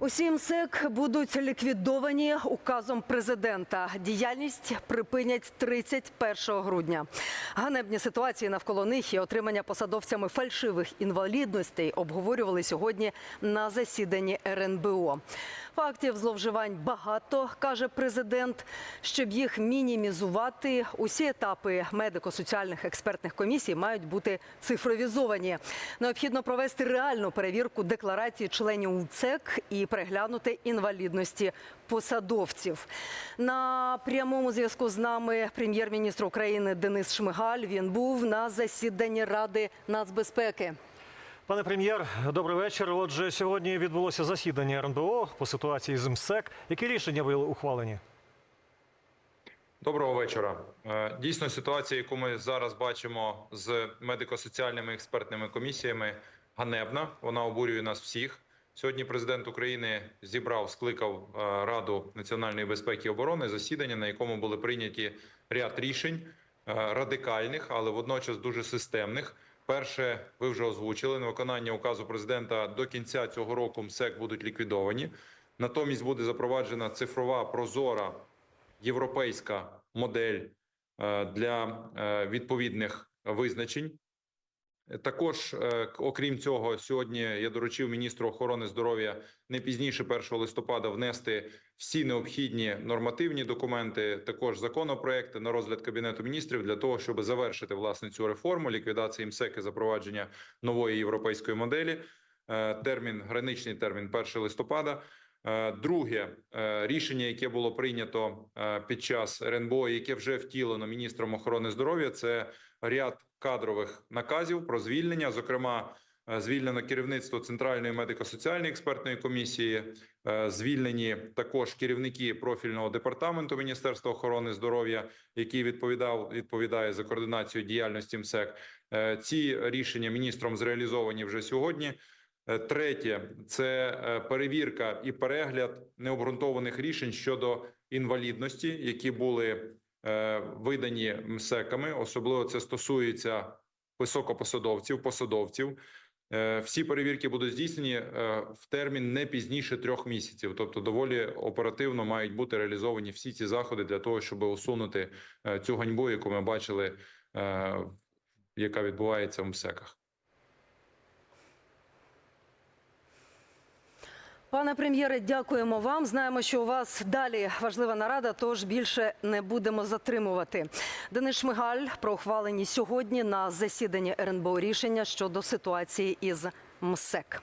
Усі МСЕК будуть ліквідовані указом президента. Діяльність припинять 31 грудня. Ганебні ситуації навколо них і отримання посадовцями фальшивих інвалідностей обговорювали сьогодні на засіданні РНБО. Фактів зловживань багато, каже президент. Щоб їх мінімізувати, усі етапи медико-соціальних експертних комісій мають бути цифровізовані. Необхідно провести реальну перевірку декларації членів УЦЕК і переглянути інвалідності посадовців. На прямому зв'язку з нами прем'єр-міністр України Денис Шмигаль. Він був на засіданні Ради нацбезпеки. Пане прем'єр, добрий вечір. Отже, сьогодні відбулося засідання РНБО по ситуації з МСЕК. Які рішення були ухвалені? Доброго вечора. Е, Дійсно, ситуація, яку ми зараз бачимо з медико-соціальними експертними комісіями, ганебна. Вона обурює нас всіх. Сьогодні президент України зібрав, скликав е, Раду національної безпеки і оборони засідання, на якому були прийняті ряд рішень е, радикальних, але водночас дуже системних. Перше, ви вже озвучили на виконання указу президента до кінця цього року МСЕК будуть ліквідовані. Натомість буде запроваджена цифрова прозора європейська модель е, для відповідних визначень. Також, е, окрім цього, сьогодні я доручив міністру охорони здоров'я не пізніше 1 листопада внести всі необхідні нормативні документи, також законопроекти на розгляд кабінету міністрів для того, щоб завершити власне цю реформу ліквідації МСЕК і запровадження нової європейської моделі. Е, Термін граничний термін 1 листопада. Е, Друге е, рішення, яке було прийнято е, під час РНБО, яке вже втілено міністром охорони здоров'я, це ряд кадрових наказів про звільнення. Зокрема, звільнено керівництво Центральної медико-соціальної експертної комісії, звільнені також керівники профільного департаменту Міністерства охорони здоров'я, який відповідав відповідає за координацію діяльності МСЕК. Ці рішення міністром зреалізовані вже сьогодні. Е, Третє це е, перевірка і перегляд необґрунтованих рішень щодо інвалідності, які були е, видані МСЕКами. Особливо це стосується високопосадовців, посадовців. Всі перевірки будуть здійснені в термін не пізніше трьох місяців, тобто доволі оперативно мають бути реалізовані всі ці заходи для того, щоб усунути цю ганьбу, яку ми бачили, яка відбувається в МСЕКах. Пане прем'єре, дякуємо вам. Знаємо, що у вас далі важлива нарада, тож більше не будемо затримувати. Денис Шмигаль про ухвалені сьогодні на засіданні РНБО рішення щодо ситуації із МСЕК.